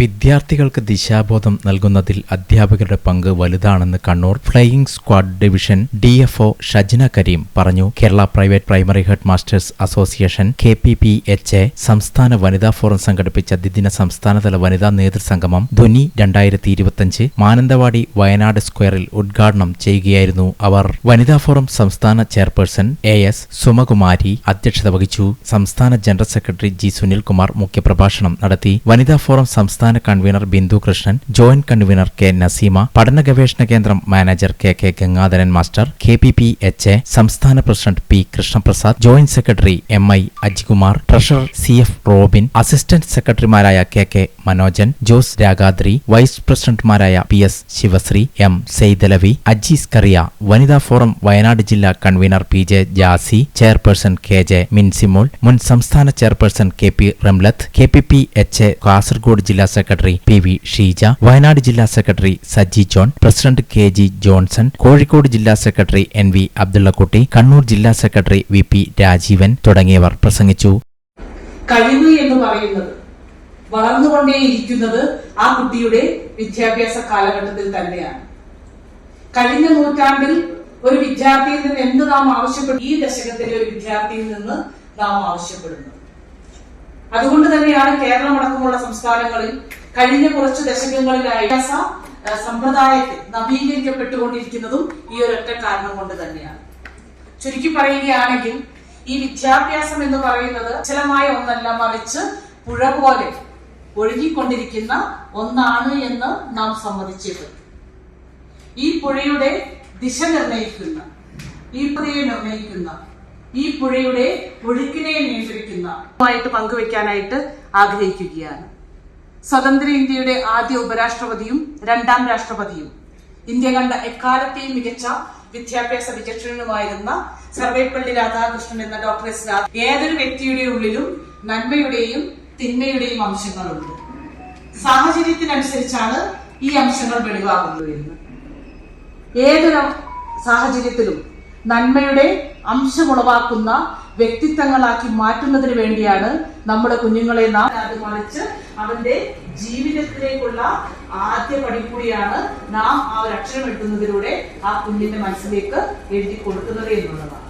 വിദ്യാർത്ഥികൾക്ക് ദിശാബോധം നൽകുന്നതിൽ അധ്യാപകരുടെ പങ്ക് വലുതാണെന്ന് Kannur flying squad division D F O Shajna Kareem പറഞ്ഞു. Kerala private primary head masters association K P P H A സംസ്ഥാന വനിതാ ഫോറം സംഘടിപ്പിച്ച ദ്വിദിന സംസ്ഥാനതല വനിതാ നേതൃസംഗമം ധ്വനി രണ്ടായിരത്തി ഇരുപത്തിയഞ്ച് മാനന്തവാടി വയനാട് സ്ക്വയറിൽ ഉദ്ഘാടനം ചെയ്യുകയായിരുന്നു അവർ. വനിതാ ഫോറം സംസ്ഥാന ചെയർപേഴ്സൺ എ എസ് സുമകുമാരി അധ്യക്ഷത വഹിച്ചു. സംസ്ഥാന ജനറൽ സെക്രട്ടറി ജി സുനിൽകുമാർ മുഖ്യപ്രഭാഷണം നടത്തി. വനിതാ ഫോറം സംസ്ഥാന convener Bindu Krishnan joint convener K Naseema പഠന ഗവേഷണ കേന്ദ്രം manager K K Gangadharan master K P P H A സംസ്ഥാന president P Krishnaprasad joint secretary M I Ajikumar treasurer C F Robin assistant സെക്രട്ടറിമാരായ K K Manojan Jose Ragadri vice പ്രസിഡന്റുമാരായ P S Sivasree M Saidalavi Ajees Kariya വനിതാ forum Wayanad ജില്ലാ convener P J Jasi chairperson K J Minsimol മുൻ സംസ്ഥാന chairperson K P Ramlath K P P H A Kasaragod ജില്ലാ secretary P V Sheeja Wayanad ജില്ലാ secretary Saji John president K G Johnson Kozhikode ജില്ലാ secretary N V Abdullakutty Kannur ജില്ലാ secretary V P Rajeevan തുടങ്ങിയവർ പ്രസംഗിച്ചു. കഴിവ് എന്ന് പറയുന്നത് വളർന്നുകൊണ്ടേയിരിക്കുന്നത് ആ കുട്ടിയുടെ വിദ്യാഭ്യാസ കാലഘട്ടത്തിൽ തന്നെയാണ്. കഴിഞ്ഞ നൂറ്റാണ്ടിൽ ഒരു വിദ്യാർത്ഥിയിൽ നിന്ന് എന്ത് നാം ആവശ്യപ്പെടും ഈ ദശകത്തിലെ ഒരു വിദ്യാർത്ഥിയിൽ നിന്ന് നാം ആവശ്യപ്പെടുന്നു. അതുകൊണ്ട് തന്നെയാണ് കേരളം അടക്കമുള്ള സംസ്ഥാനങ്ങളിൽ കഴിഞ്ഞ കുറച്ച് ദശകങ്ങളിലായി സമ്പ്രദായത്തെ നവീകരിക്കപ്പെട്ടുകൊണ്ടിരിക്കുന്നതും ഈ ഒരൊറ്റ കാരണം കൊണ്ട് തന്നെയാണ്. ചുരുക്കി പറയുകയാണെങ്കിൽ ഈ വിദ്യാഭ്യാസം എന്ന് പറയുന്നത് അചലമായ ഒന്നല്ല മറിച്ച് പുഴ പോലെ ഒഴുകിക്കൊണ്ടിരിക്കുന്ന ഒന്നാണ് എന്ന് നാം സമ്മതിച്ചത് ഈ പുഴയുടെ ദിശ നിർണയിക്കുന്ന ഈ പുഴയെ നിർണയിക്കുന്ന ഈ പുഴയുടെ ഒഴുക്കിനെ നിയന്ത്രിക്കുന്ന പങ്കുവെക്കാനായിട്ട് ആഗ്രഹിക്കുകയാണ്. സ്വതന്ത്ര ഇന്ത്യയുടെ ആദ്യ ഉപരാഷ്ട്രപതിയും രണ്ടാം രാഷ്ട്രപതിയും. ഇന്ത്യ കണ്ട എക്കാലത്തെയും മികച്ച വിദ്യാഭ്യാസ വിചക്ഷണനുമായിരുന്ന സർവേപ്പള്ളി രാധാകൃഷ്ണൻ എന്ന ഡോക്ടർ എസ് രാധ ഏതൊരു വ്യക്തിയുടെ ഉള്ളിലും നന്മയുടെയും തിന്മയുടെയും അംശങ്ങളുണ്ട്. സാഹചര്യത്തിനനുസരിച്ചാണ് ഈ അംശങ്ങൾ വെളിവാകുന്നത് ഏതൊരു സാഹചര്യത്തിലും നന്മയുടെ അംശമുളവാക്കുന്ന വ്യക്തിത്വങ്ങളാക്കി മാറ്റുന്നതിന് വേണ്ടിയാണ് നമ്മുടെ കുഞ്ഞുങ്ങളെ നാം അത് മറിച്ച് അവന്റെ ജീവിതത്തിലേക്കുള്ള ആദ്യ പടി കൂടിയാണ് നാം ആ ഒരു അക്ഷരം എഴുതുന്നതിലൂടെ ആ കുഞ്ഞിന്റെ മനസ്സിലേക്ക് എഴുതി കൊടുക്കുന്നത് എന്നുള്ളതാണ്.